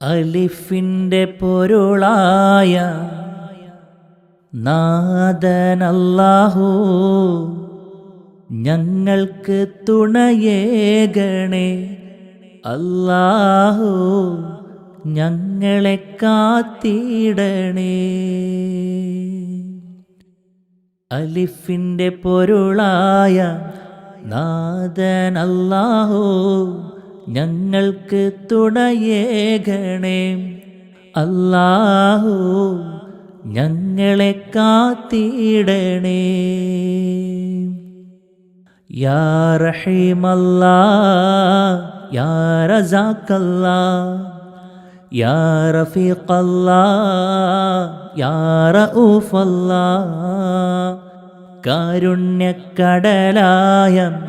അലിഫിന്റെ പൊരുളായ നാദനല്ലാഹു ഞങ്ങൾക്ക് തുണയേകണേ അല്ലാഹു ഞങ്ങളെ കാത്തിടണേ. അലിഫിന്റെ പൊരുളായ നാദനല്ലാഹു ഞങ്ങൾക്ക് തുണയേകണേ. അല്ലാഹു ഞങ്ങളെ കാത്തിടണേ. യാ റഹീമല്ലാ യാ റസാക്കല്ലാ യാ യാ റഊഫല്ലാ. കാരുണ്യക്കടലായ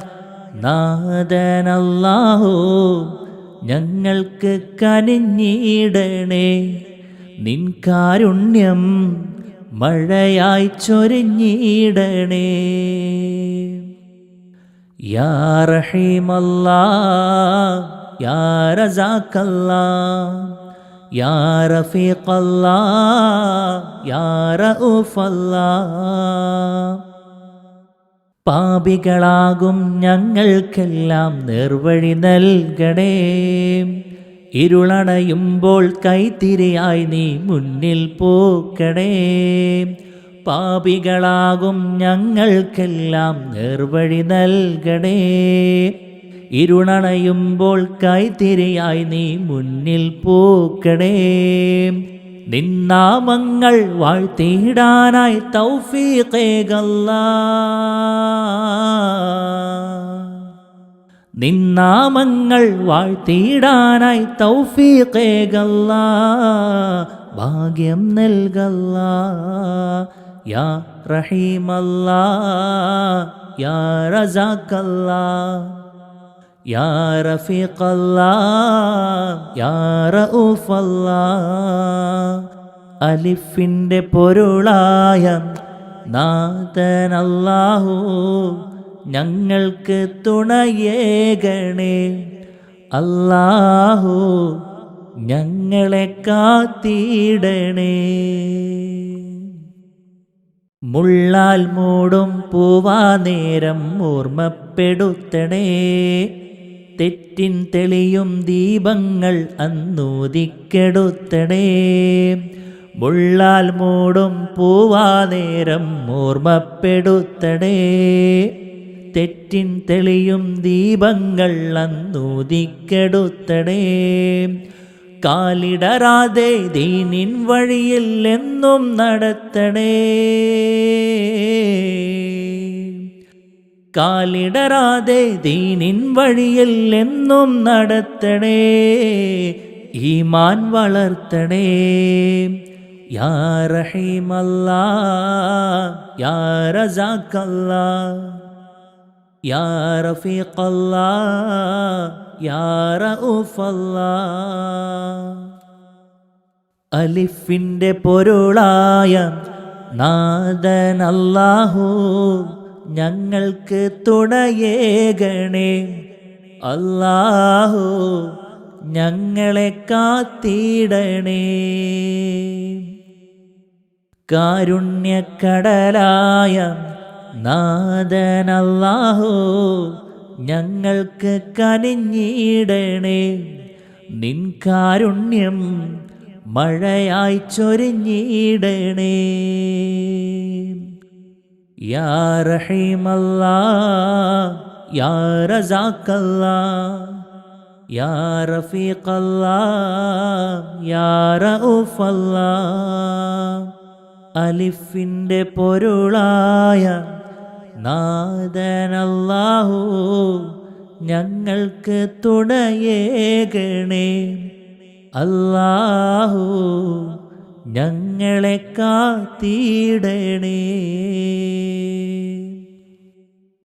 നാദനല്ലാഹു ഞങ്ങൾക്ക് കനിഞ്ഞിടണേ. നിൻ കാരുണ്യം മഴയായി ചൊരിഞ്ഞിടണേ. യാ റഹീമല്ലാ യാ റസാക്കല്ലാ യാ റഫീഖല്ലാ യാ റഊഫല്ലാ. പാപികളാകും ഞങ്ങൾക്കെല്ലാം നിർവഴി നൽകണേ. ഇരുളടയുമ്പോൾ കൈത്തിരിയായി നീ മുന്നിൽ പോക്കണേ. പാപികളാകും ഞങ്ങൾക്കെല്ലാം നിർവഴി നൽകണേ. ഇരുളണയുമ്പോൾ കൈത്തിരിയായി നീ മുന്നിൽ പോക്കണേ. നിന്നാമങ്ങൾ വാഴ്ത്തിയിടാനായി തൗഫീഖേകല്ല നിന്നാമങ്ങൾ വാഴ്ത്തിയിടാനായി തൗഫീഖേകല്ല ഭാഗ്യം നൽകല്ല. യാ റഹീമല്ല യാ റസാക്കല്ല യാ يا യാ الله അലിഫിന്റെ പൊരുളായ നാഥനല്ലാഹു ഞങ്ങൾക്ക് തുണയേകണേ അല്ലാഹു ഞങ്ങളെ കാത്തിടണേ. മുള്ളാൽ മൂടും പൂവാ നേരം ഓർമ്മപ്പെടുത്തണേ. തെറ്റിൻ തെളിയും ദീപങ്ങൾ അന്നൂതിക്കെടുത്തടേ മുള്ളാൽ മൂടും പൂവാനേരം ഓർമ്മപ്പെടുത്തടേ. തെറ്റിൻ തെളിയും ദീപങ്ങൾ അന്നൂതിക്കെടുത്തടേ കാലിടരാതെ ദീനിൻ വഴിയിൽ എന്നും നടത്തണേ കാലിടരാതെ ദീനിൻ വഴിയിൽ എന്നും നടത്തണേ. ഈമാൻ വളർത്തണേ. യാ റഹീമല്ലാ യാ റസാക്കല്ലാ യാ യാ അലിഫിന്റെ പൊരുളായ നാദനല്ലാഹു ഞങ്ങൾക്ക് തുണയേകണേ. അല്ലാഹു ഞങ്ങളെ കാത്തിടണേ. കാരുണ്യക്കടലായ നാദനല്ലാഹു ഞങ്ങൾക്ക് കനിഞ്ഞിടണേ. നിൻ കാരുണ്യം മഴയായി ചൊരിഞ്ഞിടണേ. യാ റഹീമല്ലാ യാ റസാക്കല്ലാ യാ റഫീഖല്ലാ യാ റഊഫല്ലാ അലിഫിന്റെ പൊരുളായ നാദനല്ലാഹു ഞങ്ങൾക്ക് തുണയേകണേ അല്ലാഹു ഞങ്ങളെ കാത്തിടണേ.